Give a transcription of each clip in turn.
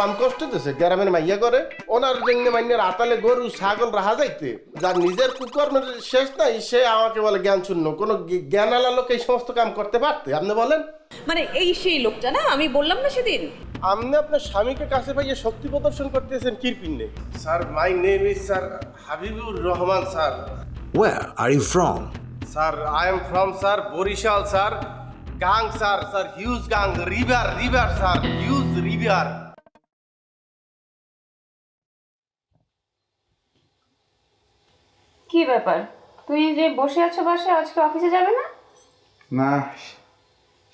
কম কষ্ট দিছে গ্রামের মাইয়া করে ওনার জন্য মাইনের আতালে গরু ছাগল রাহা যাইতে। যার নিজের কুকর্মের শেষ নাই সে আমাকে বলে জ্ঞান শূন্য। কোনো জ্ঞ- জ্ঞান আলা লোক এই সমস্ত কাম করতে পারতে? আপনি বলেন। মানে এই সেই লোকটা না? আমি বললাম না সেদিন। আপনি আপনার স্বামীকে কাছে পাইয়ে শক্তি প্রদর্শন করতেছেন কিরপিন্নে sir my name is sir Habibur Rahman sir Where are you from sir I am from sir Barishal sir gang sir sir huge gang river river sir huge river কি ব্যাপার? তুই যে বসে আছো বাসায় আজকে অফিসে যাবে না? না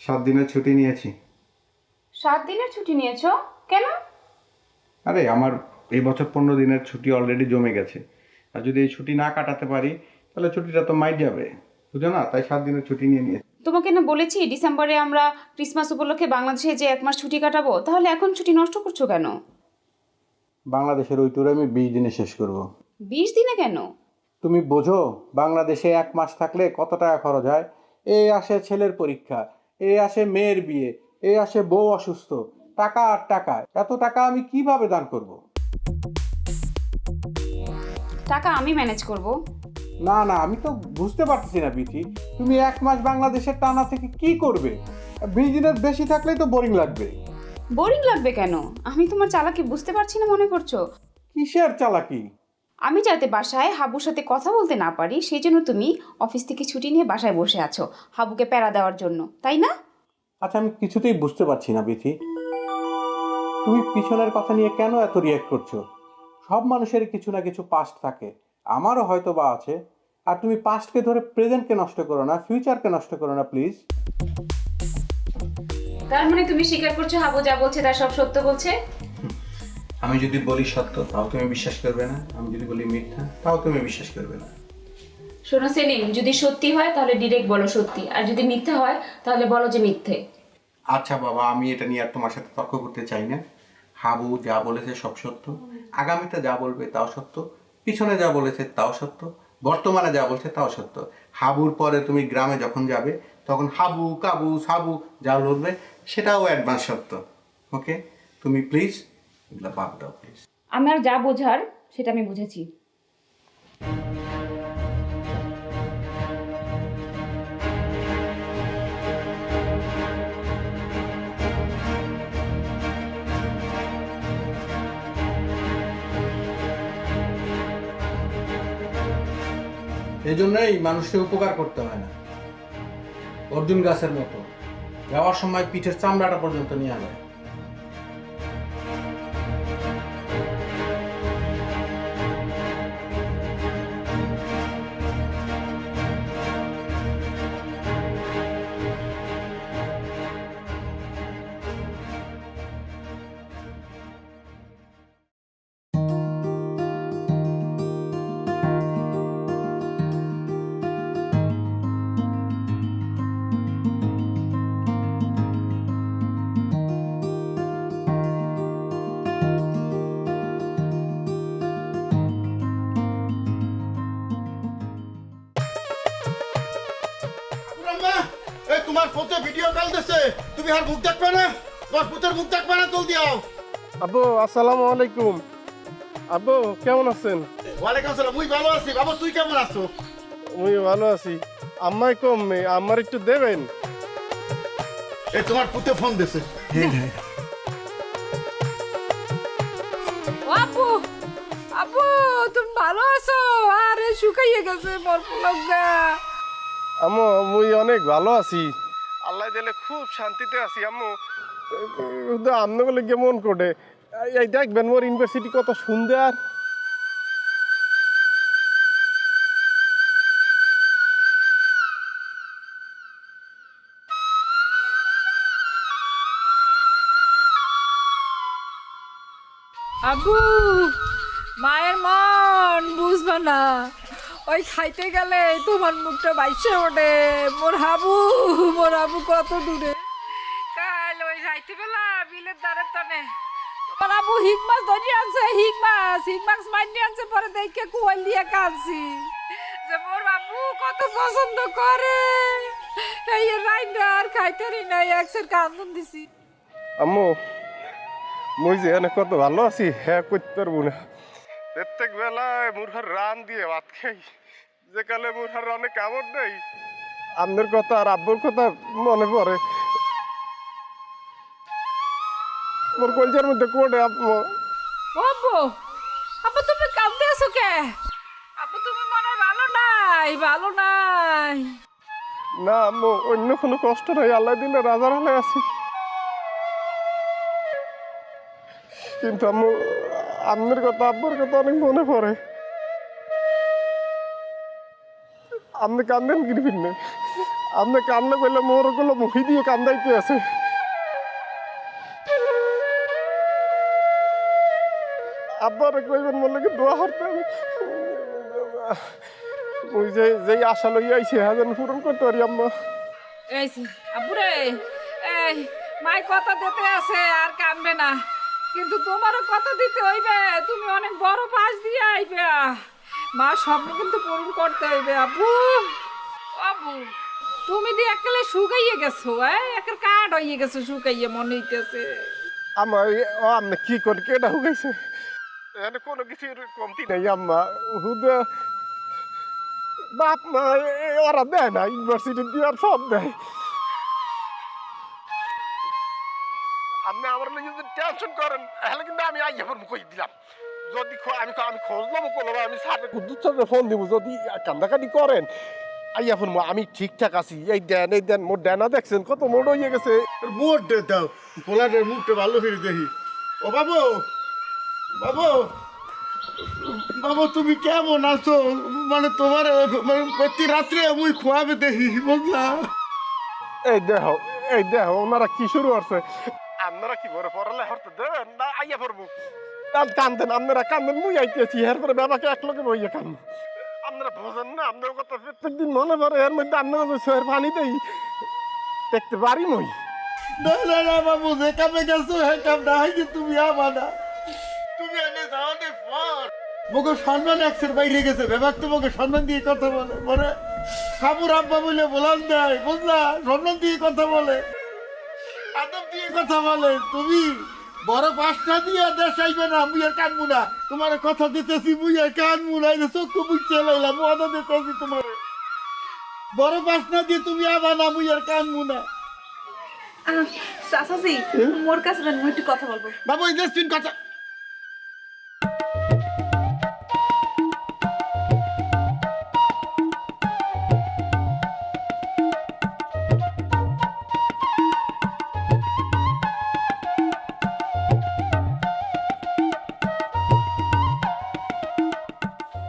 সাত দিনের ছুটি নিয়েছি। সাত দিনের ছুটি নিয়েছো? কেন? আরে আমার এই বছর পনেরো দিনের ছুটি অলরেডি জমে গেছে। আর যদি এই ছুটি না কাটাতে পারি তাহলে ছুটিটা তো মাইট যাবে। বুঝো না? তাই সাত দিনের ছুটি নিয়ে নিয়েছি। তোমাকে না বলেছি ডিসেম্বরে আমরা ক্রিসমাস উপলক্ষে বাংলাদেশে যে এক মাস ছুটি কাটাবো তাহলে এখন ছুটি নষ্ট করছ কেন? বাংলাদেশের ওই ট্যুর আমি বিশ দিনে শেষ করব। বিশ দিনে কেন? তুমি বোঝো বাংলাদেশে এক মাস থাকলে কত টাকা খরচ হয়? এই আসে ছেলের পরীক্ষা এই আসে মেয়ের বিয়ে এই আসে বউ অসুস্থ। টাকা আর টাকা এত টাকা আমি কীভাবে দান করব। টাকা আমি ম্যানেজ করব? না না আমি তো বুঝতে পারতেছি না বিথি তুমি এক মাস বাংলাদেশের টানা থেকে কি করবে? বিশ দিনের বেশি থাকলেই তো বোরিং লাগবে। বোরিং লাগবে কেন? আমি তোমার চালাকি বুঝতে পারছি না মনে করছ। কিসের চালাকি? আমি যাতে বাসায় হাবুর সাথে কথা বলতে না পারি সেই জন্য তুমি অফিস থেকে ছুটি নিয়ে বাসায় বসে আছো হাবুকে প্যারা দেওয়ার জন্য তাই না? আচ্ছা আমি কিছুতেই বুঝতে পারছি না বিথি। তুমি পিছনের কথা নিয়ে কেন এত রিয়াক্ট করছ? সব মানুষের কিছু না কিছু পাস্ট থাকে আমারও হয়তো বা আছে। আর তুমি পাস্টকে ধরে প্রেজেন্টকে নষ্ট করো না ফিউচারকে নষ্ট করো না প্লিজ তার মানে তুমি স্বীকার করছ হাবু যা বলছে তার সব সত্য বলছে? আমি যদি বলি সত্য তাও তুমি বিশ্বাস করবে না। আমি যদি বলি মিথ্যা তাও তুমি বিশ্বাস করবে না। শোনো সেলিম যদি সত্যি হয় তাহলে ডিরেক্ট বলো সত্যি। আর যদি মিথ্যে হয় তাহলে বলো যে মিথ্যে। আচ্ছা বাবা আমি এটা নিয়ে আর তোমার সাথে তর্ক করতে চাই না। হাবু যা বলেছে সব সত্য। আগামীতে যা বলবে তাও সত্য। পিছনে যা বলেছে তাও সত্য। বর্তমানে যা বলছে তাও সত্য। হাবুর পরে তুমি গ্রামে যখন যাবে তখন হাবু কাবু সাবু যা বলবে সেটাও অ্যাডভান্স সত্য। ওকে তুমি প্লিজ এগুলো বাদ দাও প্লিজ আমার যা বোঝার সেটা আমি বুঝেছি। এই জন্যই মানুষকে উপকার করতে হয় না। অর্জুন গাছের মতো। যাওয়ার সময় পিঠের চামড়াটা পর্যন্ত নিয়ে যায় তোমার ফোনে ভিডিও কল দিছে। তুমি আর মুখ দেখবে না? তোমার পুতের মুখ দেখবে না জলদি আও। আব্বু আসসালামু আলাইকুম। আব্বু কেমন আছেন? ওয়ালাইকুম আসসালাম মুই ভালো আছি। বাবা তুই কেমন আছো? আমি ভালো আছি। আম্মাই কম আমার একটু দেবেন? এই তোমার পুতে ফোন দিছে। আপু আপু তুমি ভালো আছো? আরে শুকাইয়ে গেছে মোর পুলকটা আম্মু মুই অনেক ভালো আছি। আল্লাহ দিলে খুব শান্তিতে আছি আম্মু। কিন্তু আপনাকে গিয়ে মন করে? এই দেখবেন মোর ইউনিভার্সিটি কত সুন্দর। আবু মায়ের মন বুঝবে না। ওই খাইতে গেলে তোমার মুখটা বাইসে ওঠে। মোর হাবু মোর হাবু কত দূরে। কাল ওই রাইতে বেলা বিলের দ্বারে তনে তোমার আবু হিক মাছ ধরি আনছে হিক মাছ হিক মাছ মাইনি আনছে পরে দেখে কুয়াল দিয়ে কাঁদছি। যে মোর বাবু কত পছন্দ করে। এই রাইন্ডা আর খাইতে রি নাই একসের কান্দন দিছি। আম্মু মুই যে এনে কত ভালো আছি হ্যাঁ করতে পারব না। প্রত্যেক বেলায় মুরহার রান দিয়ে ভাত খাই। যে কালে মুরহার রানে কামড় নেই আপনার কথা আর আব্বুর কথা মনে পড়ে। মোর কলজার মধ্যে কোটে আব্বু আব্বু আব্বু তুমি কাঁদতে আছো কে? আব্বু তুমি মনে ভালো নাই ভালো নাই। না আম্মু অন্য কোনো কষ্ট নাই আল্লাহ দিলে রাজার হলে আছি। কিন্তু আম্মু আপনার কথা, আব্বুর কথা অনেক মনে পড়ে। আপনি কান্দেন গিরবিন না আপনি কান্না করলে মোরগুলো মুখি দিয়ে কান্দাইতে আছে। আব্বার কইবেন বললে কি দোয়া করতেন ওই যে, যেই আশা লই আইছে হাজার পূরণ করতে পারি আম্মা। এই আব্বুরে এই, মাই কথা দিতে আছে, আর কানবে না। কিন্তু তোমারও কথা দিতে হইবে, তুমি অনেক বড় পাশ দিয়ে আইবে। মা, স্বপ্ন কিন্তু পূরণ করতে হইবে, আব্বু। ও আব্বু, তুমি দিয়ে একেলে শুকাইয়ে গেছো, এই একের কাঠ হইয়ে গেছো শুকাইয়ে, মনে হইতেছে। আমার ও আম্মা, কি করে কেটা হুগাইছে এখানে কোনো কিছুর কমতি নাই আম্মা, হুদা, বাপ মা, এ- ওরা দেয় না, ইউনিভার্সিটি দিয়ে সব দেয়। আপনি আমার লাগে যদি টেনশন করেন তাহলে কিন্তু আমি আইয়া ফোন কই দিলাম। যদি আমি আমি খোঁজলাম করলাম আমি সাথে কুদ্দুর সাথে ফোন দিব যদি কান্দাকাটি করেন আইয়া ফোন আমি ঠিকঠাক আছি। এই দেন এই দেন মোর ডেনা দেখছেন কত মোড় হয়ে গেছে। মুখ দে দাও। পোলাটের মুখটা ভালো করে দেখি। ও বাবু বাবু বাবু তুমি কেমন আছো? মানে তোমার মানে প্রতি রাত্রে মুই খোয়াবে দেখি বুঝলা? এই দেখো এই দেখো ওনারা কি শুরু করছে? আপনারা কি করে পড়ালে হরতে দেন? না আইয়া পড়ব। কান কান্দেন আপনারা কান্দেন মুই আইতেছি এর পরে বাবাকে এক লগে বইয়ে কান আপনারা বোঝেন না আপনার কথা প্রত্যেক দিন মনে পড়ে এর মধ্যে আপনারা যে সোয়ের পানি দেই দেখতে পারি মই। না না না বাবু যে কামে গেছো হ্যাঁ কাম না হয় যে তুমি আমানা তুমি এনে যাওয়াতে পর। মোকে সম্মান একশের বাইরে গেছে বেবাক তোমাকে সম্মান দিয়ে কথা বলে মানে সাবুর আব্বা বলে বলান দেয় বুঝলা? সম্মান দিয়ে কথা বলে। দিয়ে কথা বলে তুমি বড় পাঁচটা দিয়ে দেশ আইবে না মুই আর কানবো না। তোমার কথা দিতেছি মুই আর কানবো না যে চক্ষু বুঝতে লাইলাম মদা দিতেছি তোমার। বড় পাঁচটা দিয়ে তুমি আবার না মুই আর কানবো না সাসাসি মোর কাছে না একটু কথা বলব। বাবু এই দেশ কথা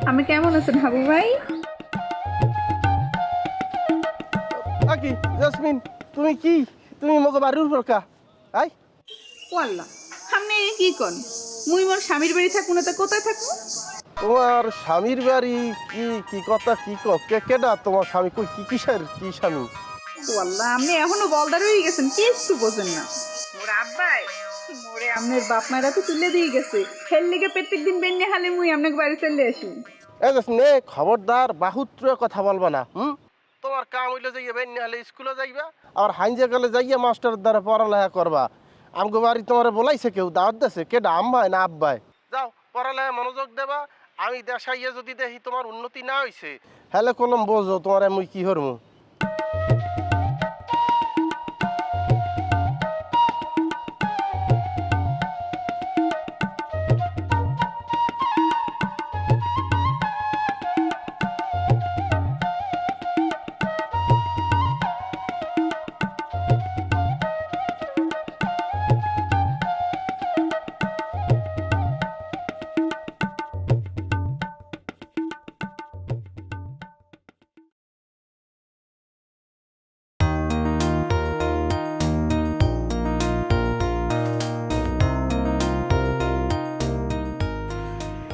আমি কেমন আছেন হাবু ভাই? আকি জাসমিন তুমি কি? তুমি মগে বাড়ির ফরকা আই? ওয়াল্লা আপনি কি কন? মুই মোর স্বামীর বাড়ি থাকব না তা কোথায় থাকব তোমার স্বামীর বাড়ি কি কি কথা কি ক? কে কেডা তোমার স্বামী? কই কি কিসের কি স্বামী? ওয়াল্লা আপনি এখনও বলদার হয়ে গেছেন কিচ্ছু বোঝেন না। মোর আব্বাই মোরে আপনার বাপ মায়েরা তো তুলে দিয়ে গেছে। খেল লেগে প্রত্যেক দিন বেন্যা হালে মুই আপনাকে বাড়ি চলে আসি। এ নে খবরদার বাহুত্র কথা বলবা না, হুম? তোমার কাম হইলে যাইবে নাহলে হলে স্কুলে যাইবা। আর হাইজে গেলে যাইয়া মাস্টারের দ্বারা পড়ালেখা করবা। আমগো বাড়ি তোমার বলাইছে কেউ, দাওয়াত দেছে? কেডা, আম্মায় না আব্বাই যাও পড়ালেখা মনোযোগ দেবা। আমি দেশাইয়ে যদি দেখি তোমার উন্নতি না হইছে, হেলে কলম বোঝো, তোমার মুই কি হরমু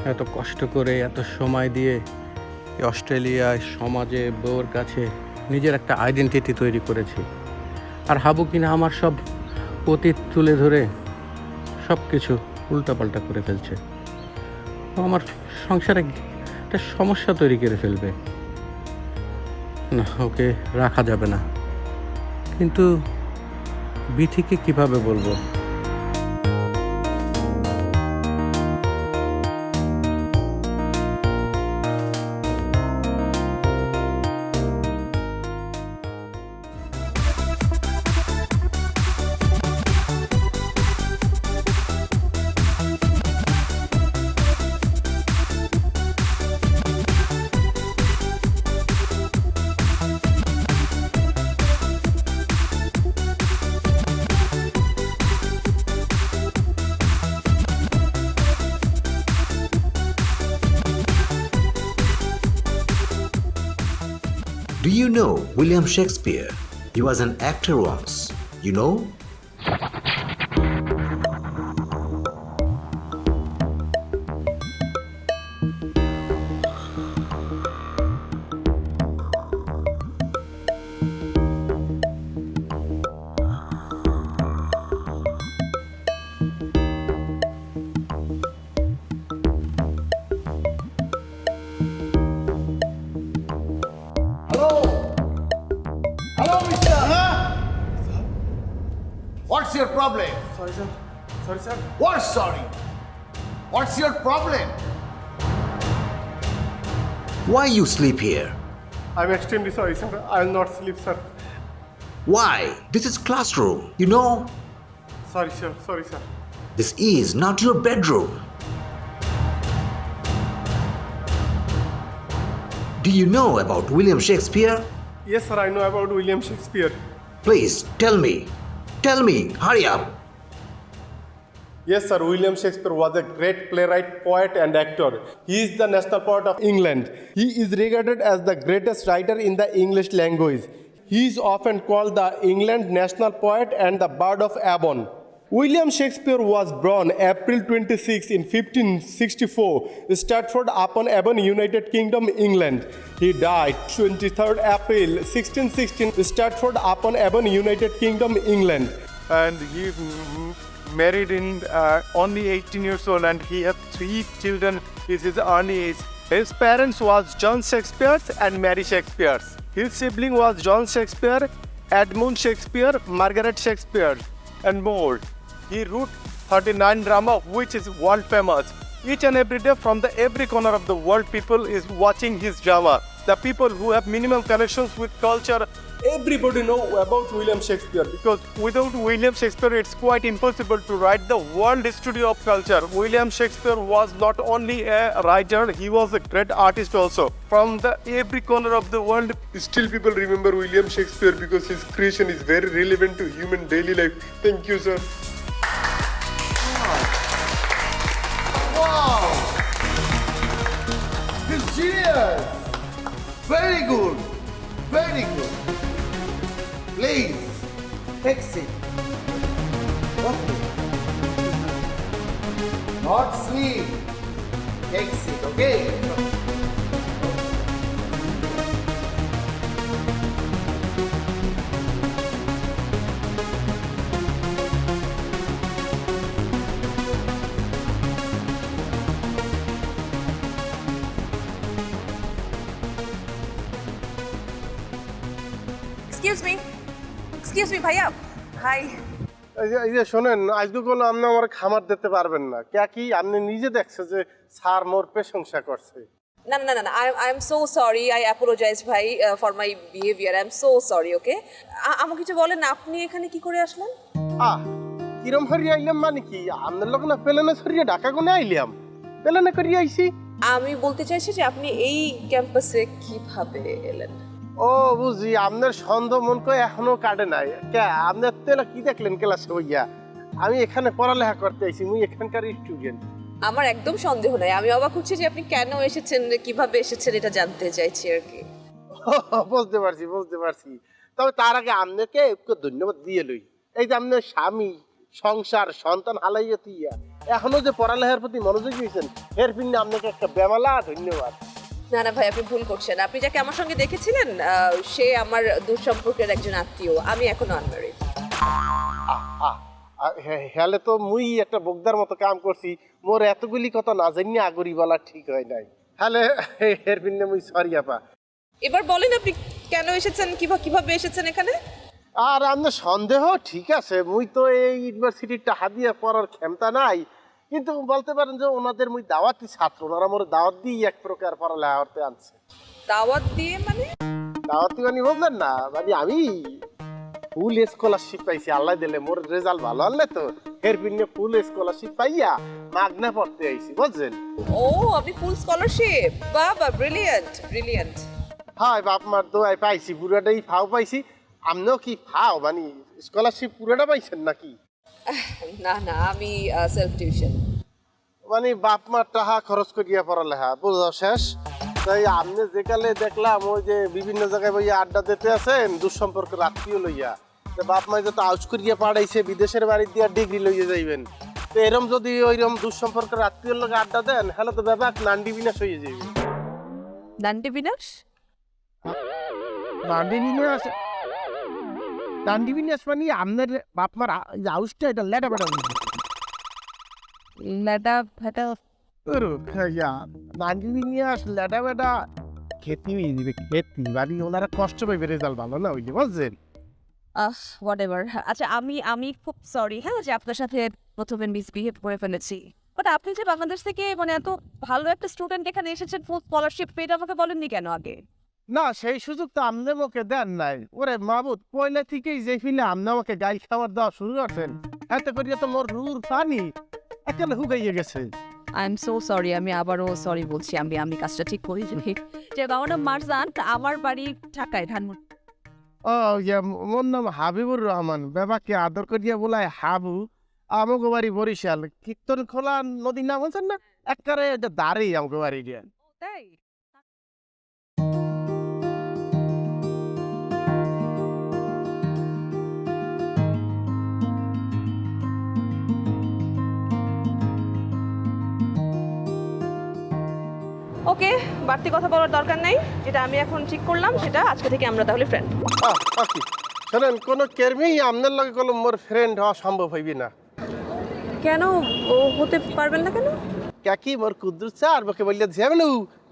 এত কষ্ট করে, এত সময় দিয়ে অস্ট্রেলিয়ায় সমাজে বউর কাছে নিজের একটা আইডেন্টিটি তৈরি করেছি। আর হাবু কিনা আমার সব অতীত তুলে ধরে সব কিছু উল্টাপাল্টা করে ফেলছে। ও আমার সংসারে একটা সমস্যা তৈরি করে ফেলবে। না, ওকে রাখা যাবে না। কিন্তু বিথিকে কীভাবে বলব? Know William Shakespeare? He was an actor once. You know? Sorry, sir. Sorry, sir. What's sorry? What's your problem? Why you sleep here? I'm extremely sorry, sir. I'll not sleep, sir. Why? This is classroom. You know? Sorry, sir. Sorry, sir. This is not your bedroom. Do you know about William Shakespeare? Yes, sir. I know about William Shakespeare. Please tell me. Tell me. Hurry up. Yes, sir. William Shakespeare was a great playwright, poet, and actor. He is the national poet of England. He is regarded as the greatest writer in the English language. He is often called the England national poet and the Bard of Avon. William Shakespeare was born April 26 in 1564, Stratford upon Avon, United Kingdom, England. He died 23rd April 1616, Stratford upon Avon, United Kingdom, England. and he mm, married in uh, only 18 years old and he had three children. Is his early age his parents was john shakespeare and mary shakespeare. His sibling was john shakespeare edmund shakespeare margaret shakespeare and more. He wrote 39 drama which is world famous. Each and every day from the every corner of the world people is watching his drama. The people who have minimal connections with culture Everybody know about William Shakespeare because because without William Shakespeare, it's quite impossible to write the world history of culture. William Shakespeare was not only a writer, he was a great artist also. From the every corner of the world, Still, people remember William Shakespeare because his creation is very relevant to human daily life. Thank you, sir. Wow! He's genius! Very good! Very good! Please, exit. Okay. Not sleep. Exit, okay? ভাইয়া? Hi এই যে- শোনেন আজকে কোনো আপনি আমার খামার দিতে পারবেন না। কে কি আপনি নিজে দেখছে যে স্যার মোর প্রশংসা করছে? না না না না I I am so sorry I apologise ভাই for my behaviour I am so sorry okay? আমাকে কিছু বলেন না, আপনি এখানে কি করে আসলেন? আহ কিরম হরিয়া আইলাম মানে কি? আপনার লোক না পেলেনে সরিয়ে ঢাকা কোনে আইলাম। পেলেনে করিয়ে আইছি। আমি বলতে চাইছি যে আপনি এই ক্যাম্পাসে কীভাবে এলেন? ও বুঝি আপনার সন্দেহ মন করে এখনও কাটে নাই। কে আপনার তেলা কি দেখলেন ক্লাসে হইয়া আমি এখানে পড়ালেখা করতে আইছি মুই এখানকার স্টুডেন্ট আমার একদম সন্দেহ নাই। আমি অবাক হচ্ছি যে আপনি কেন এসেছেন কীভাবে এসেছেন এটা জানতে চাইছি আর কি। বুঝতে পারছি বুঝতে পারছি। তবে তার আগে আপনাকে একটু ধন্যবাদ দিয়ে লই। এই যে আপনার স্বামী সংসার সন্তান হালাইয়া তুইয়া এখনও যে পড়ালেখার প্রতি মনোযোগী হয়েছেন এর পিছনে আপনাকে একটা বেমালা ধন্যবাদ। না না ভাই আপনি ভুল করছেন। আপনি যাকে আমার সঙ্গে দেখেছিলেন সে আমার দুঃসম্পর্কের একজন আত্মীয়। আমি এখনও আনম্যারিড হেলে তো মুই একটা বগদার মতো কাম করছি। মোর এতগুলি কথা না জানি আগরি বলা ঠিক হয় নাই। হ্যালে এর পিছনে মুই সরি আপা। এবার বলেন আপনি কেন এসেছেন কীভাবে কীভাবে এসেছেন এখানে? আর আপনার সন্দেহ ঠিক আছে মুই তো এই ইউনিভার্সিটির টাকা দিয়ে পড়ার ক্ষমতা নাই। কিন্তু বলতে পারেন যে ওনাদের মুই দাওয়াতি ছাত্র ওনারা মোর দাওয়াত দিয়ে এক প্রকার পড়ালেখা করতে আনছে। দাওয়াত দিয়ে মানে? দাওয়াতি মানে বুঝলেন না মানে আমি ফুল স্কলারশিপ পাইছি আল্লাহ দিলে মোর রেজাল্ট ভালো আনলে তো এর পিছনে ফুল স্কলারশিপ পাইয়া মাগনা পড়তে আইছি বুঝছেন? ও আপনি ফুল স্কলারশিপ বাবা ব্রিলিয়ান্ট ব্রিলিয়ান্ট হয় বাপ মার দোয়াই পাইছি পুরাটাই ফাও পাইছি। আপনিও কি ফাও? মানে স্কলারশিপ পুরোটা পাইছেন নাকি? না না আমি সেলফ টিউশন মানে বাপ টাকা খরচ করিয়া পড়ালেখা বুঝা শেষ? তাই আপনি যেকালে দেখলাম ওই যে বিভিন্ন জায়গায় বইয়া আড্ডা দিতে আছেন দুঃসম্পর্ক রাত্রিও লইয়া বাপ মাই যত আউস করিয়া পাড়াইছে বিদেশের বাড়ি দিয়া ডিগ্রি লইয়া যাইবেন। তো এরম যদি ওইরকম দুঃসম্পর্ক রাত্রির লোক আড্ডা দেন হলে তো ব্যাপার নান্ডি বিনাশ হয়ে যাবে দান্ডে বিনাশ? নান্ডি বিনাশ? মানে আপনার বাপ মার আউসটা এটা লেটা বেটা লেটা ফেটা নান্ডি বিনাশ লেটা বেটা খেতি যাবে খেতি বাড়ি ওনারা কষ্ট পাইবে রেজাল্ট ভালো না ওই যে বুঝছেন? আচ্ছা আমি আমি খুব সরি হ্যাঁ যে আপনার সাথে প্রথমে মিসবিহেভ করে ফেলেছি। বাট আপনি যে বাংলাদেশ থেকে মানে এত ভালো একটা স্টুডেন্ট এখানে এসেছেন ফুল স্কলারশিপ পেয়ে আমাকে বলেননি কেন আগে? না সেই সুযোগ তো আপনি আমাকে দেন নাই। ওরে মাহবুদ পয়লা থেকেই যে ফিলে আপনি আমাকে গাই খাবার দেওয়া শুরু করছেন এতে করিয়া তো মোর রুর পানি একেবারে হুকাইয়ে গেছে। আই এম সো সরি আমি আবারও সরি বলছি আমি আমি কাজটা ঠিক করি যে আমার নাম মারজান আমার বাড়ি ঢাকায় ধানমন্ডি। ও ইয়া মোর নাম হাবিবুর রহমান বাবাকে আদর করিয়া বলায় হাবু আমাকে বাড়ি বরিশাল। কীর্তন খোলা নদীর নাম আছেন না? একবারে দাঁড়ি আমাকে বাড়ি দিয়ে তাই? ওকে বাড়তি কথা বলার দরকার নাই। যেটা আমি এখন ঠিক করলাম সেটা আজকে থেকে আমরা তাহলে ফ্রেন্ড। শোনেন কোনো কেরমেই আপনার লগে কোনো মোর ফ্রেন্ড হওয়া সম্ভব হইবি না। কেন? ও হতে পারবেন না কেন? কাকি মোর কুদ্দুস চার বকে বললে যাবেন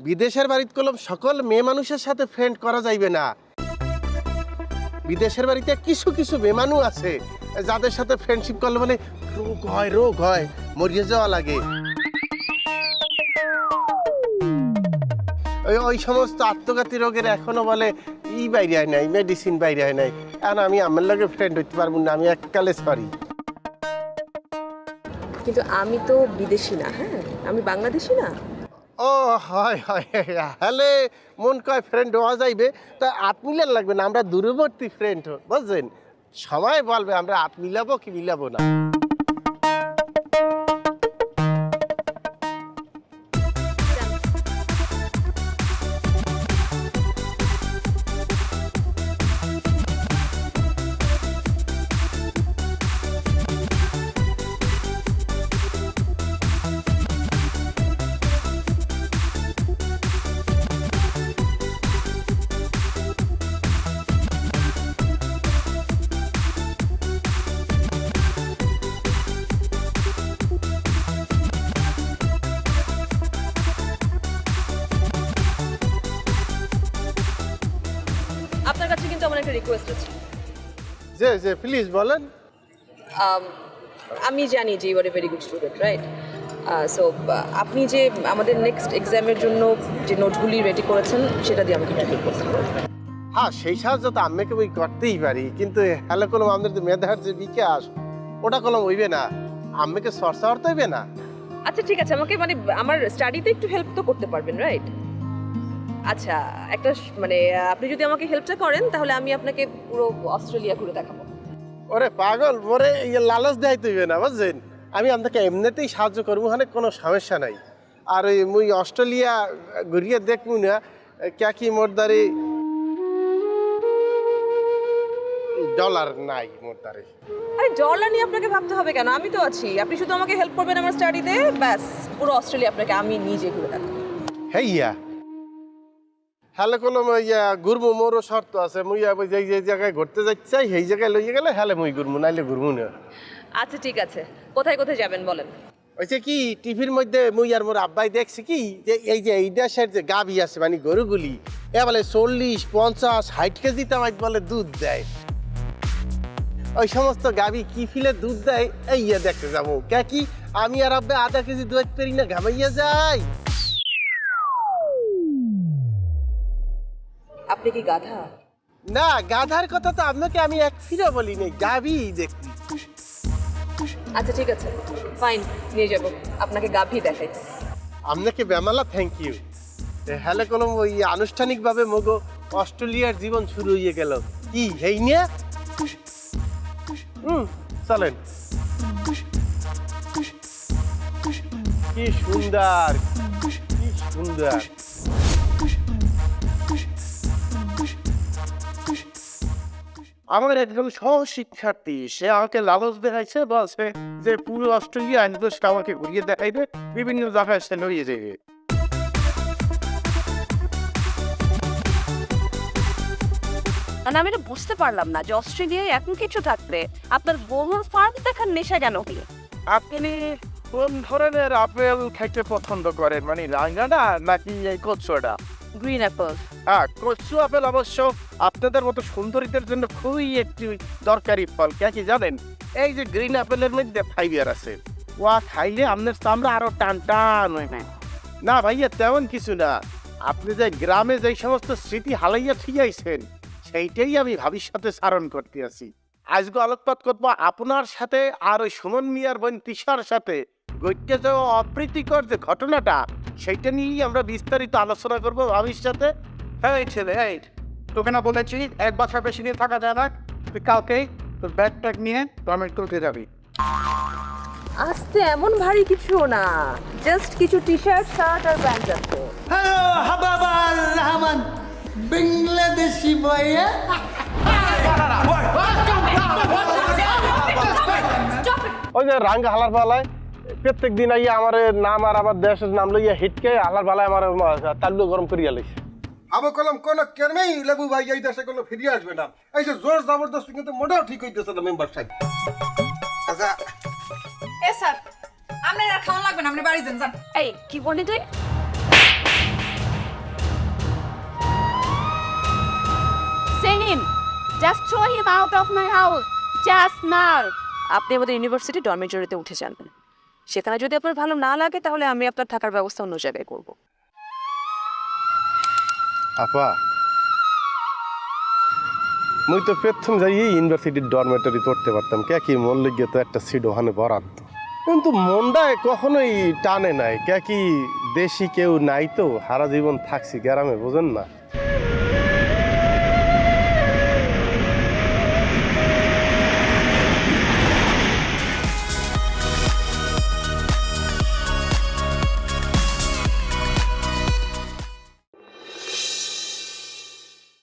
বিদেশের বাড়িতে কলম সকল মেয়ে মানুষের সাথে ফ্রেন্ড করা যাইবে না। বিদেশের বাড়িতে কিছু কিছু বেমানু আছে যাদের সাথে ফ্রেন্ডশিপ করলে বলে রোগ হয় রোগ হয় মরিয়ে যাওয়া লাগে। ওই ওই সমস্ত আত্মঘাতী রোগের এখনও বলে ই বাইরে হয় নাই মেডিসিন বাইরে হয় নাই। এখন আমি আমার লগে ফ্রেন্ড হইতে পারব না আমি এককালে পারি। কিন্তু আমি তো বিদেশি না হ্যাঁ? আমি বাংলাদেশি না? ও হয় হয় হ্যালে মন কয় ফ্রেন্ড হওয়া যাইবে তা আত মিলার লাগবে না আমরা দূরবর্তী ফ্রেন্ড বুঝছেন? সবাই বলবে আমরা আত মিলাবো কি মিলাবো না। আপনার কাছে কিন্তু আমার একটা রিকোয়েস্ট আছে। যে যে প্লিজ বলেন। আমি জানি যে you are a very good student right so আপনি যে আমাদের নেক্সট এক্সামের জন্য যে নোটগুলি রেডি করেছেন সেটা দিয়ে আমাকে একটু হেল্প করতে হ্যাঁ সেই সাহায্য তো আম্মেকে ওই করতেই পারি কিন্তু হ্যালো কলম আমাদের যে মেধার যে বিকাশ ওটা কলম হইবে না। আম্মেকে চর্চা করতে হইবে না? আচ্ছা ঠিক আছে আমাকে মানে আমার স্টাডিতে একটু হেল্প তো করতে পারবেন রাইট আচ্ছা একটা মানে আপনি যদি আমাকে হেল্পটা করেন তাহলে আমি আপনাকে পুরো অস্ট্রেলিয়া ঘুরে দেখাবো। ওরে পাগল মোরে ইয়ে লালচ দেয় তুইবে না বুঝছেন? আমি আপনাকে এমনিতেই সাহায্য করব ওখানে কোনো সমস্যা নাই। আর ওই মুই অস্ট্রেলিয়া ঘুরিয়ে দেখব না ক্যাকি মোর দ্বারে? ডলার নাই মোর দ্বারে। আরে ডলার নিয়ে আপনাকে ভাবতে হবে কেন? আমি তো আছি। আপনি শুধু আমাকে হেল্প করবেন আমার স্টাডিতে ব্যাস পুরো অস্ট্রেলিয়া আপনাকে আমি নিজে ঘুরে দেখাবো। হেইয়া হ্যালে কলম ইয়া ঘুরবো মোরও শর্ত আছে। মুই যেই যে জায়গায় ঘুরতে যাচ্ছি চাই সেই জায়গায় লইয়ে গেলে হ্যালে মুই ঘুরবো নাইলে ঘুরবো না। আচ্ছা ঠিক আছে। কোথায় কোথায় যাবেন বলেন? ওইছে কি টিভির মধ্যে মুই আর মোর আব্বাই দেখছি কি যে এই যে এই দেশের যে গাভি আছে মানে গরুগুলি এ বলে চল্লিশ পঞ্চাশ ষাট কেজি তামাক বলে দুধ দেয়। ওই সমস্ত গাভি কি ফিলে দুধ দেয়? এই দেখতে যাব। কে কি? আমি আর আব্বা আধা কেজি দুধ পেরি না ঘামাইয়া যাই। আপনি কি গাধা? না গাধার কথা তো আপনাকে আমি এক ফিরে বলি নাই গাভি দেখছি আচ্ছা ঠিক আছে। ফাইন নিয়ে যাব। আপনাকে গাভী দেখাই। আপনাকে বেমালা থ্যাংক ইউ হ্যালে কোনো ওই আনুষ্ঠানিকভাবে মগো অস্ট্রেলিয়ার জীবন শুরু হয়ে গেল। কি হেই নিয়ে? হুম চলেন। কি সুন্দর কি সুন্দর। আমার একজন সহশিক্ষার্থী সে আমাকে লালচ দেখাইছে বলছে যে পুরো অস্ট্রেলিয়া ইন্ডোস্ট আমাকে ঘুরিয়ে দেখাইবে বিভিন্ন জায়গায় সে লড়িয়ে যাবে। মানে আমি এটা বুঝতে পারলাম না যে অস্ট্রেলিয়ায় এখন কিছু থাকলে আপনার গরুর ফার্ম দেখার নেশা কেন কি? আপনি কোন ধরনের আপেল খাইতে পছন্দ করেন? মানে রাঙ্গাটা নাকি এই কচুটা গ্রিন অ্যাপল হ্যাঁ কচু আপেল অবশ্য আপনাদের মতো সুন্দরীদের জন্য খুবই একটি দরকারি ফল। কে কি জানেন? এই যে গ্রিন আপেলের মধ্যে ফাইবার আছে। ওয়া, খাইলে আপনার চামড়া আরও টান টান হয়ে যায়। না ভাইয়া, তেমন কিছু না। আপনি যে গ্রামে যে সমস্ত স্মৃতি হালাইয়া থিয়াইছেন সেইটাই আমি ভবিষ্যতে স্মরণ করতে আছি। আজকে আলোকপাত করব আপনার সাথে আর ওই সুমন মিয়ার বোন তিশার সাথে। ঘটতে যাওয়া অপ্রীতিকর যে ঘটনাটা সেইটা নিয়েই আমরা বিস্তারিত আলোচনা করব ভবিষ্যতে হ্যাঁ এই ছেলে এই তোকে না বলেছি এক বছর বেশি দিন থাকা যায় না। তুই কালকে তোর ব্যাগ ট্যাগ নিয়ে টমেটোতে যাবি। আস্তে এমন ভারী কিছু না। জাস্ট কিছু টি শার্ট শার্ট আর প্যান্ট আছে। হ্যালো হাবাবার রহমান বাংলাদেশি বয়ে ওই যে রাঙ্গা হালার পালায়। প্রত্যেক দিন আইয়া আমার নাম আর আমার দেশের নাম লইয়া হিটকে হালার পালায় আমার তাল্লু গরম করিয়া লাইছে। আবু কলম কোন কেরমেই লেবু ভাই এই দেশে কোনো ফিরিয়ে আসবে না। এই যে জোর জবরদস্তি কিন্তু মোটেও ঠিক হইতেছে না মেম্বার সাহেব। আচ্ছা। এ স্যার আপনার আর খাওয়া লাগবে না আপনি বাড়ি যান যান। এই কি বলি তুই? Selim just throw him out of my house just now আপনি আমাদের ইউনিভার্সিটি ডরমেটরিতে উঠে যান। সেখানে যদি আপনার ভালো না লাগে, তাহলে আমি আপনার থাকার ব্যবস্থা অন্য জায়গায় করব। আপা, মুই তো প্রথম যাই ইউনিভার্সিটির ডরমেটরি করতে পারতাম। কে কি মন তো একটা সিট ওখানে বরাদ্দ। কিন্তু মনটায় কখনোই টানে নাই। কে কি দেশি কেউ নাই তো, সারা জীবন থাকছি গ্রামে, বোঝেন না।